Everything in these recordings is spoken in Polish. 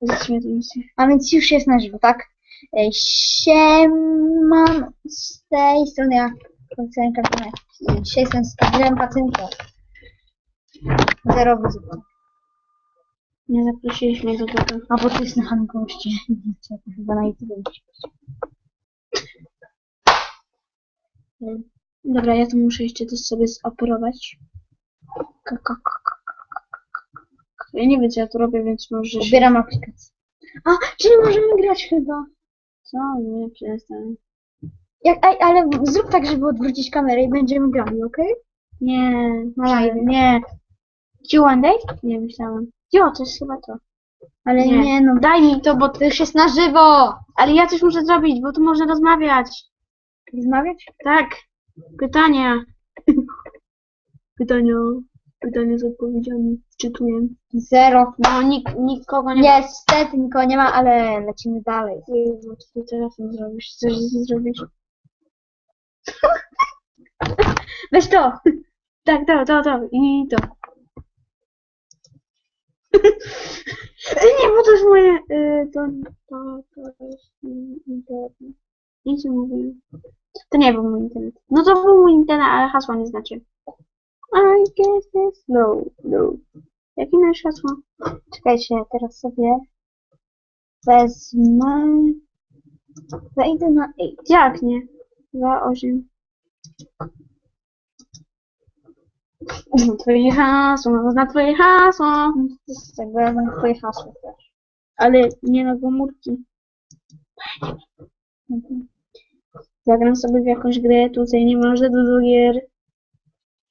Tę misję. A więc już jest na żywo, tak? E, Sieman z tej strony ja Pacynka. Dzisiaj jestem z Kazem Pacynką. Zero wizyt. Nie zaprosiliśmy do tego. A bo to jest na to chyba na YouTube być. Dobra, ja to muszę jeszcze też sobie zoperować. Ka- ka- Ja nie wiem, co ja tu robię, więc może się... Pobieram aplikację. A, czyli możemy grać chyba. Co? Nie, przestań. Jak, aj, ale zrób tak, żeby odwrócić kamerę i będziemy grali, okej? Nie, Na live. Nie. Do you date? nie myślałem. Jo, to jest chyba to. Ale Nie. nie, no. Daj mi to, bo To już jest na żywo. Ale ja coś muszę zrobić, bo tu można rozmawiać. Rozmawiać? Tak. Pytania. Pytania. Pytania z odpowiedziami. Czytuję. Zero. No, nik, nikogo nie ma. Niestety nikogo nie ma, ale lecimy dalej. Jezu, co ty teraz mi zrobisz? Coś zrobić? Weź to. Tak, to, to, to. I to. nie, bo to jest moje... y, To, to, to jest internet. Nic nie mówię. To nie był mój internet. No to był mój internet, ale hasła nie znacie. I guess it's low, low. Jakie masz hasło? Czekajcie, teraz sobie wezmę. Wejdę na 8. Jak nie? 2, 8. No twoje hasło, zna twoje hasło. Z tego wezmę twoje hasło też. Ale nie na komórki. Zagram sobie w jakąś grę, tutaj nie za dużo gier.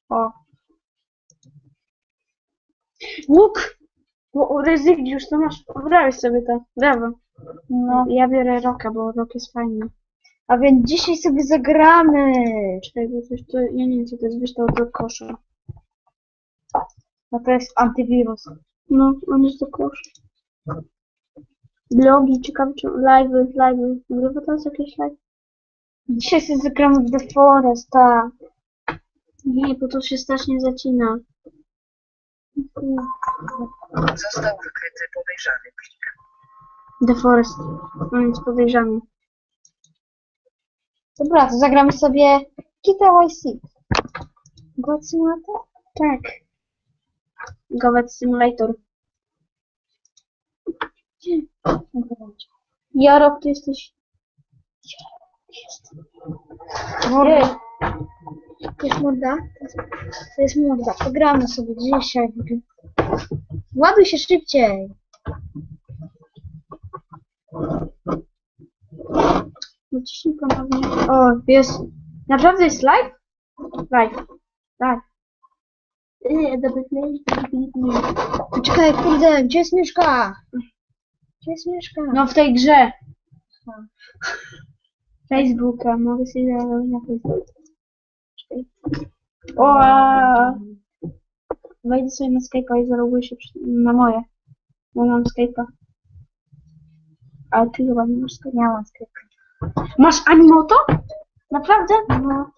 O, Łuk! Bo Rezygniusz, to masz, wybrałeś sobie to. Brawo. no. Ja biorę Roka, bo Rok jest fajny. A więc dzisiaj sobie zagramy. Czekaj, bo coś to, ja nie wiem co to jest, wiesz to do kosza. No to jest antywirus. No, on jest do kosza. Blogi, ciekawe czy live'y, live'y. Nagrywa teraz jakieś live? Dzisiaj sobie zagramy w The Forest, tak. Nie, bo to się strasznie zacina. Został wykryty podejrzany. The Forest. On jest podejrzany. Dobra, to zagramy sobie Kita YC. God Simulator? Tak. Govet Simulator. Jarok, ty jesteś... Morda. To jest morda? To jest morda. Pogramy sobie dzisiaj. Ładuj się szybciej. Naciśnij ponownie. O, jest. Naprawdę jest live? Live. Tak. Czekaj, kurde, gdzie jest Mieszka? Gdzie jest Mieszka? No w tej grze. Facebooka, mogę sobie zalogować na Facebook. O! Wejdę sobie na Skype'a i zaloguję się przy- na moje. Bo mam Skype'a. Ale ty chyba nie masz Skype'a. Miałam skrypkę. Masz Animoto? Naprawdę? No,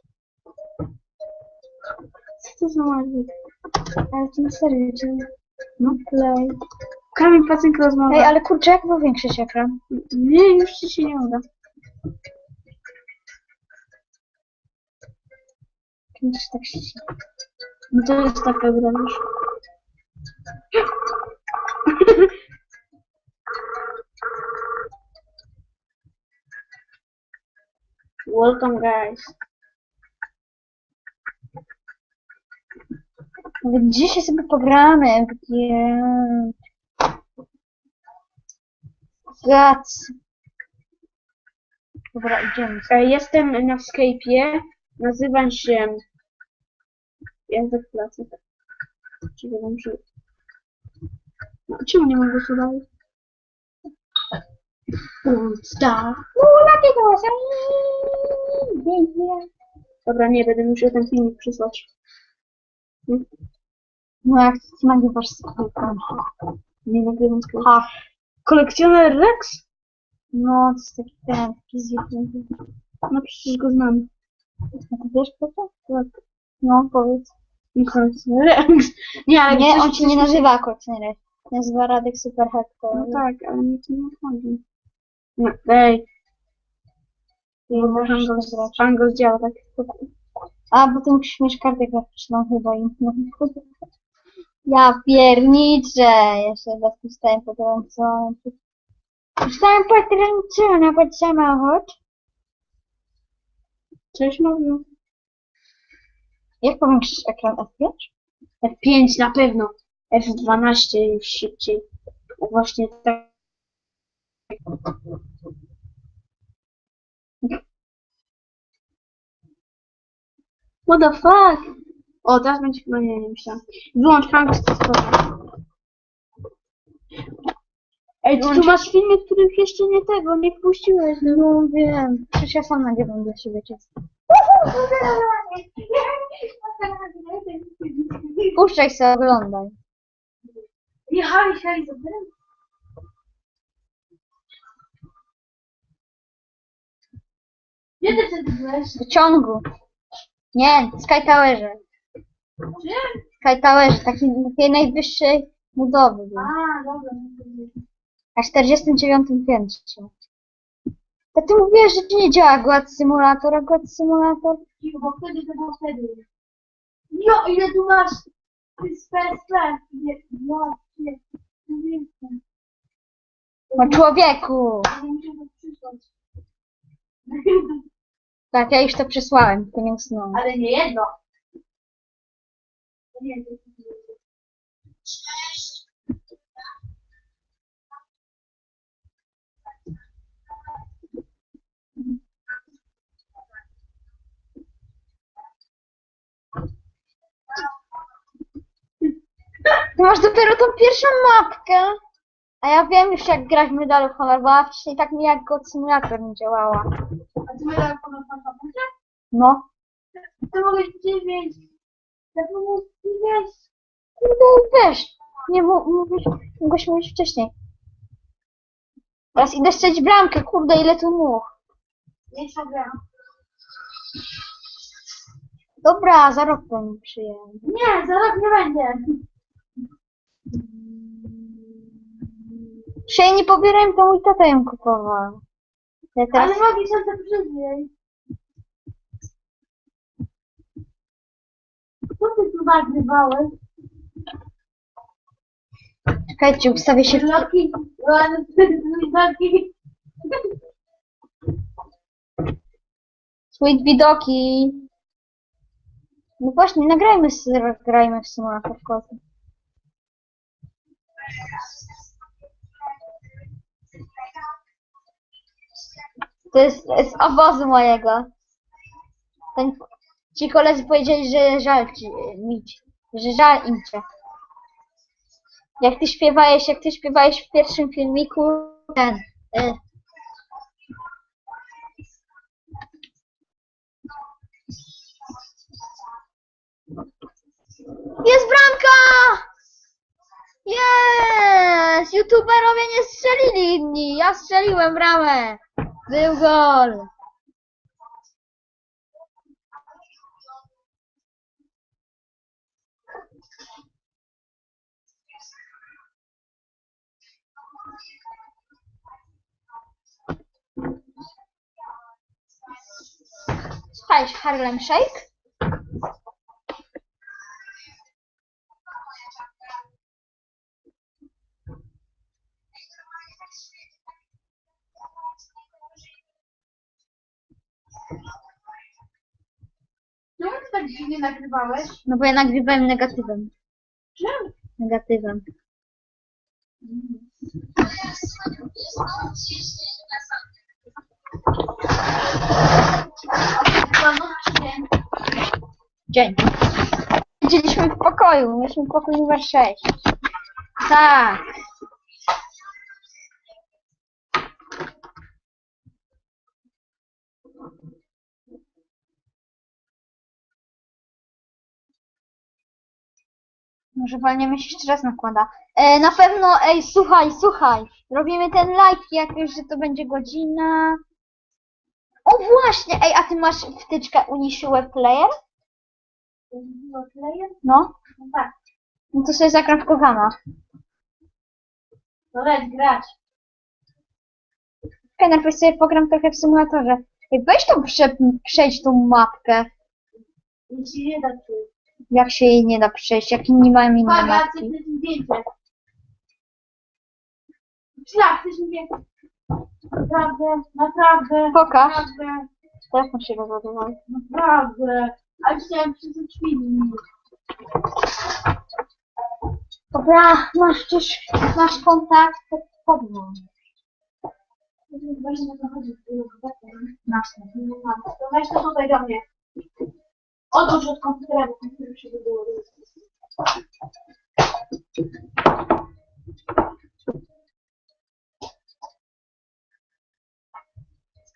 Co to za magia? ale to na serio. No play. Kamil Pacynko rozmawia. Ej, ale kurczę, jak powiększyć ekran? Nie, już ci się nie uda. Czymś tak ściśle. No to jest taka gra, wiesz. Welcome guys. Dzisiaj sobie pogramy, gdzie... Gac. Dobra, idziemy. E, Jestem na Skype'ie. Nazywam się... Język pracy. Czy wiem, że... No, czemu nie mam głosu dalej? Star. Dobra, nie, będę musiał ten filmik przysłać. No jak nagrywasz sklepem? Nie nagrywam Skype'a. Ha. Kolekcjoner Rex? No, to jest taki ten, taki. No przecież go znam. A ty wiesz kto to? Tak. No, powiedz. Kolekcjoner Rex. Nie, ale Nie, coś- on się nie nazywa kolekcjonerem. Nazywa Radek Super Hector. No tak, ale mi to nie chodzi. No, ej. Nie Pan możesz go, grać. pan go zdziała tak. A, bo ty musisz mieć kartę graficzną chyba i no. Ja pierniczę! Jeszcze raz dostałem potrącony. Dostałem potrącony pod samochód. Coś mówił. Jak powiększysz ekran F5? F5 na pewno. F12 już szybciej. Właśnie tak. What the fuck? O, teraz będzie chyba nie, nie myślałam. Wyłącz to spoko. Ej, ty tu masz filmy, których jeszcze nie tego, nie wpuściłeś. No wiem. Przecież ja sam nagrywam dla siebie często. Puszczaj sobie, oglądaj. Jechałeś, jechałeś, zabieram. Gdzie ty wtedy byłeś? Do ciągu. Nie, Sky Towerze. Gdzie? Sky Towerze, takiej takiej najwyższej budowy. A, dobra. Na 49 piętrze. To ty mówiłeś, że nie działa Glad Simulator, a Glad Simulator? Cicho, bo wtedy to było wtedy. Jo, ile tu masz? Nie, no. No człowieku! Ale muszę to przysłać. Tak, ja już to przesłałem, tylko nie usunąłem. Ale nie jedno. Nie, nie, nie. Ty masz dopiero tą pierwszą mapkę. A ja wiem już jak grać w Medal of Honor, bo wcześniej tak mi jak God Simulator nie działała. A ty miałeś ponad pamiętasz? No. To mogę mieć. Ja to mogę mieć. Kurde, wiesz, nie mówisz, mogłeś mówić wcześniej. Teraz idę strzelić bramkę, kurde, ile tu much. Nie sobie. Dobra, za rok to mi przyjemnie. Nie, zaraz nie będzie. Się nie pobierałem, to mój tata ją kupował. Ja teraz... Ale mogę się to przyjść. Co ty tu nagrywałeś? Czekajcie, ustawię się. Loki, Loki. Sweet widoki. No właśnie, nagrajmy, z, grajmy w symulator koty. To jest z obozu mojego. Ten, ci koledzy powiedzieli, że żal ci, mi, że żal im cię. Jak ty śpiewałeś, jak ty śpiewałeś w pierwszym filmiku, ten, y, Jest bramka! Jest! YouTuberowie nie strzelili inni. Ja strzeliłem bramę. Był gol. Słuchaj, Harlem Shake? Czemu ty tak dziwnie nagrywałeś? No bo ja nagrywałem negatywem. Czemu? Negatywem. Dzień. Siedzieliśmy w pokoju. Mieliśmy pokój numer 6. Tak. Może walniemy się jeszcze raz nakłada. E, na pewno, ej, słuchaj, słuchaj. Robimy ten live, jak już, że to będzie godzina. O właśnie, ej, a ty masz wtyczkę Unisy Web Player? No. No tak. No to sobie Kogana. No leć grać. Okej, najpierw sobie pogram trochę w symulatorze. Ej, weź tą prze, przejdź tą mapkę. Nic się nie da tu. Jak się jej nie da przejść, jak inni mają inne Uwaga, mapki. chcę zdjęcie. Szlak, chcesz mi zdjęcie? Naprawdę, naprawdę. Pokaż. Naprawdę, Telefon się rozładował. naprawdę. Ale chciałem przez drzwi. Dobra, masz gdzieś, masz kontakt, to podłącz. To weź to tutaj do mnie. Odłóż od komputera, bo komputer się wybyło.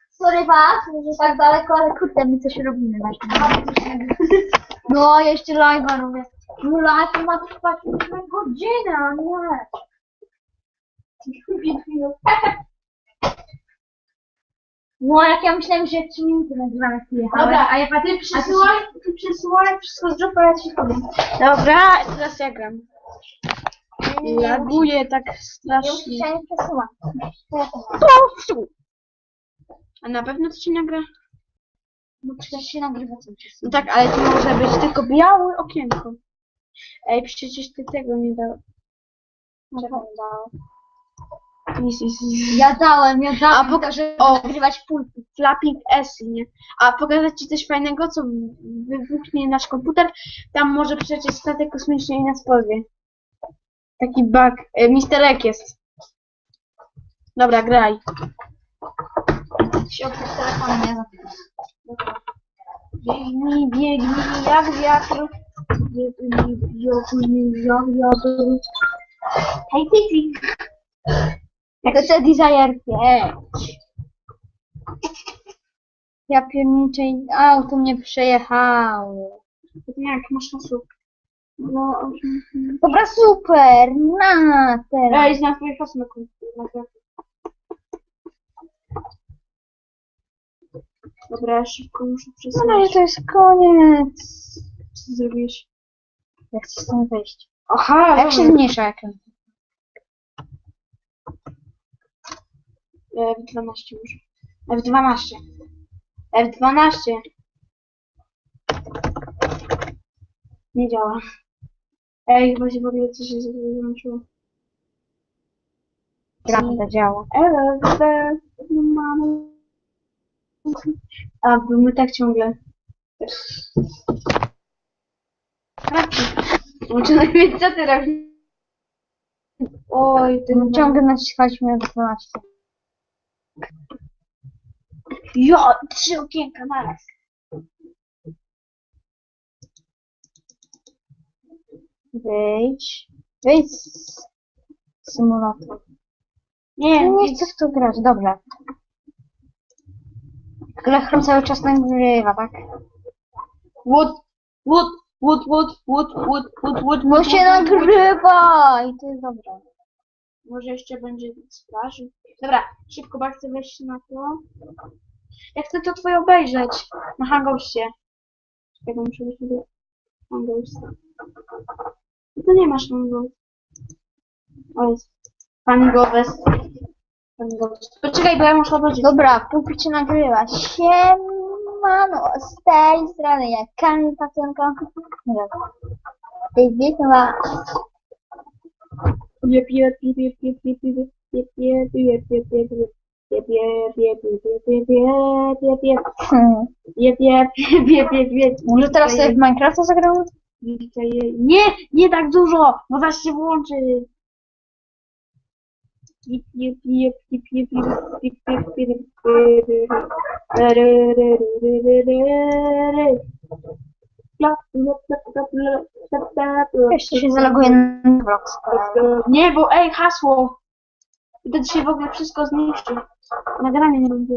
Sorry was, że tak daleko, ale kurde, my coś robimy właśnie. No, jeszcze live'a robię. No live ma trwać godzinę, a nie. No, jak ja myślałem, że 3 minuty nagrywamy przyjechałem. Dobra, a jak ty przesyłaj, ty przesyłaj wszystko z dropa, ja ci powiem. Dobra, teraz ja gram. Laguje tak Nie strasznie. się nie przesuwać. A na pewno to ci nagra? No przecież się nagrywa cały czas. No tak, ale to może być tylko białe okienko. Ej, przecież ty tego nie dał. No to dało. Ja dałem, ja dałem. A, poka- żeby o. nagrywać pulpit. Flapping S, nie? A pokazać ci coś fajnego, co wybuchnie nasz komputer? Tam może przecież statek kosmiczny i nas pozwie. Taki bug. E, Misterek jest. Dobra, graj. Się oprócz telefonu nie zapytasz. Biegnij, biegnij, jak wiatr. Biegnij, biegnij, jak wiatr. Hej, ty, To Desire 5. Ja pierniczę, auto mnie przejechało. Jak masz hasło? No, Dobra, super, na teraz. Ej, znam twoje hasło na komputerze. Dobra, szybko muszę No przesunąć. i to jest koniec. Co zrobisz? Ja chcę stąd wyjść. Aha, Jak się zmniejsza ekran? F12 może. F12. F12. Nie działa. Ej, chyba się w ogóle coś się wyłączyło. Gra to działa. No mamy. A, bo my tak ciągle. Może najpierw co ty robisz? Oj, ty No, Ciągle naciskaliśmy F12. Jo, trzy okienka naraz. Wyjdź. Wyjdź z symulator. Nie, nie chcę w to grać, dobra. Ale chrom cały czas nagrywa, tak? Wood, wood, wood, wood, wood, wood, wood, wood, Bo się nagrywa i to jest dobre. Może jeszcze będzie z plaży. Dobra, szybko, bo chcę wejść na to. Ja chcę to twoje obejrzeć na Hangousie. Czekaj, bo muszę wejść do Hangousa. No to nie masz Hangout. O, jest. Hangouses. Poczekaj, bo ja muszę obejrzeć. Dobra, się nagrywa. Siemano, z tej strony jak Kamil Pacenko. Tej wiekna. Jep, jep, jep, jep, jep, jep, jep, jep, jep, jep, jep, jep, jep. Jep, jep, jep, jep, jep, jep, jep, jep, jep. Jep, jep, jep, jep, jep, jep. Może teraz sobie w Minecrafta zagramy? Nie, nie tak dużo, bo zaś się włączy. Jep, jep. Ja, lep, lep, lep, lep, lep, lep, lep. Jeszcze się zaloguje na Roblox. Nie, bo ej, hasło. I to dzisiaj w ogóle wszystko zniszczy. Nagranie nie będzie.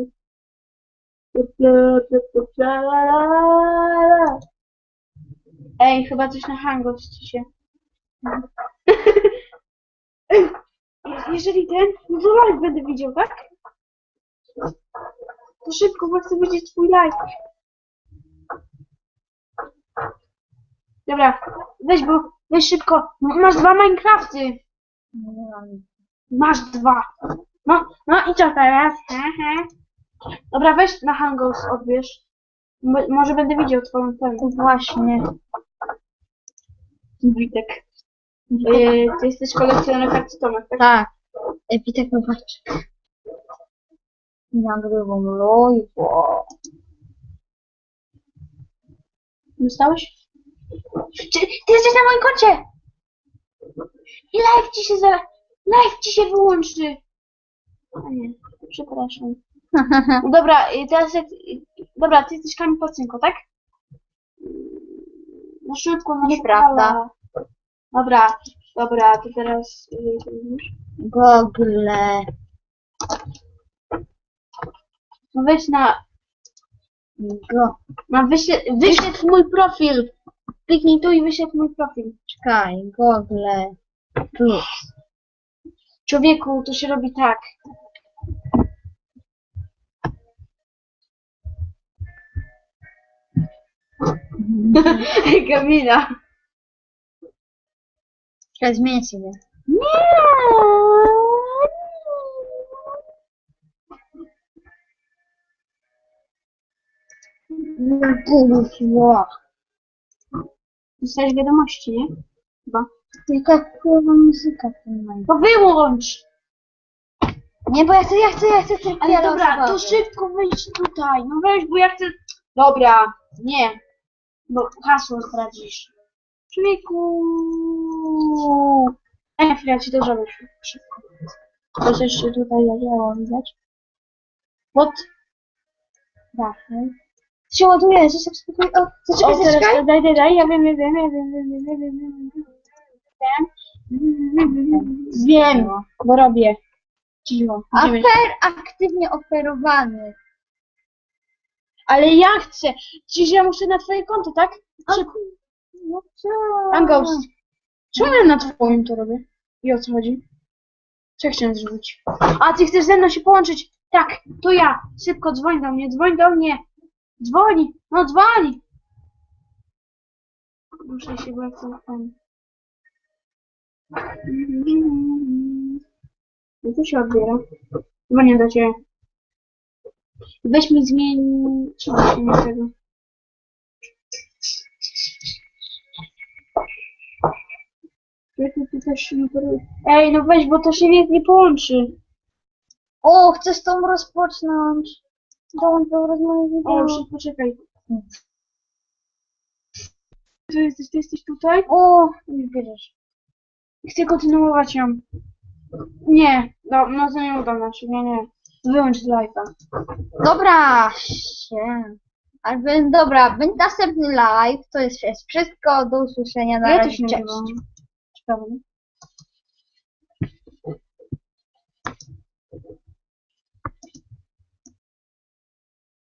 Ej, chyba coś na Hangout ci się. Jeżeli ten, no to live będę widział, tak? To szybko, bo chcę widzieć twój live. Dobra, weź bo, weź szybko. Masz dwa Minecrafty. Masz dwa. No, no i co teraz? Hehe. Dobra, weź na Hangouts odbierz. Mo- może będę widział twoją twarz. Właśnie. Witek. Yy, ty jesteś kolekcjonerem kartstonek, tak? Tak. Ej, Witek, no patrz. Nagrywam lojbo. Dostałeś? Czy, ty jesteś na moim koncie! I live ci się za... Live ci się wyłączy! A nie, przepraszam. No dobra, teraz jak... Dobra, ty jesteś Kamil Pacynko, tak? Na szybko, na Nieprawda. szybko. Dobra, dobra, to teraz... yy, Google. No wejdź na... Go. na wyśle, wyświetl mój profil! Kliknij tu i wyświetl mój profil. Czekaj. Google. Plus. Człowieku, to się robi tak. Kamila. Czekaj, zmienię sobie. Nie. Kurwa. Dostałeś wiadomości, nie? Chyba. Jaka kurwa muzyka w tym. To wyłącz! Nie, bo ja chcę, ja chcę, ja chcę tylko Ale dobra, to szybko wyjdź tutaj. No weź, bo ja chcę... Dobra, nie. Bo hasło zdradzisz. Człowieku. Ej, chwilę, ja ci to zrobię szybko. To coś się tutaj zadziało, widać? What? Dachy. się ładuje, że się spokój. O, zaczekaj, zaczekaj. daj, daj, daj, ja wiem, ja wiem, ja wiem, ja wiem, ja wiem, ja wiem, wiem. Bo robię. Cicho. Afer aktywnie oferowany. Ale ja chcę. Przecież ja muszę na twoje konto, tak? Szybko. No co? Czemu ja na twoim to robię? I o co chodzi? Co ja chciałem zrobić? A, ty chcesz ze mną się połączyć? Tak, to ja. Szybko dzwoń do mnie, dzwoń do mnie. Dzwoni, no dzwoni. Muszę się, ten. No to się odbiera. Dzwonię do ciebie. Weź mi zmień... Trzeba się nie tego. Ty się nie Ej, no weź, bo to się nie, nie połączy. O, chcę z tą rozpocząć. Dołącz do rozmowy O, szybko, poczekaj. Tu jesteś, ty jesteś tutaj? O, już bierzesz. Chcę kontynuować ją. Nie, no, no to nie uda nam się, nie, nie. Wyłącz live'a. Dobra, się. Ale ben- dobra, będzie następny live. To jest jest wszystko. Do usłyszenia na Ja razie. też nie Cześć. wiem. Ciekawe. nie?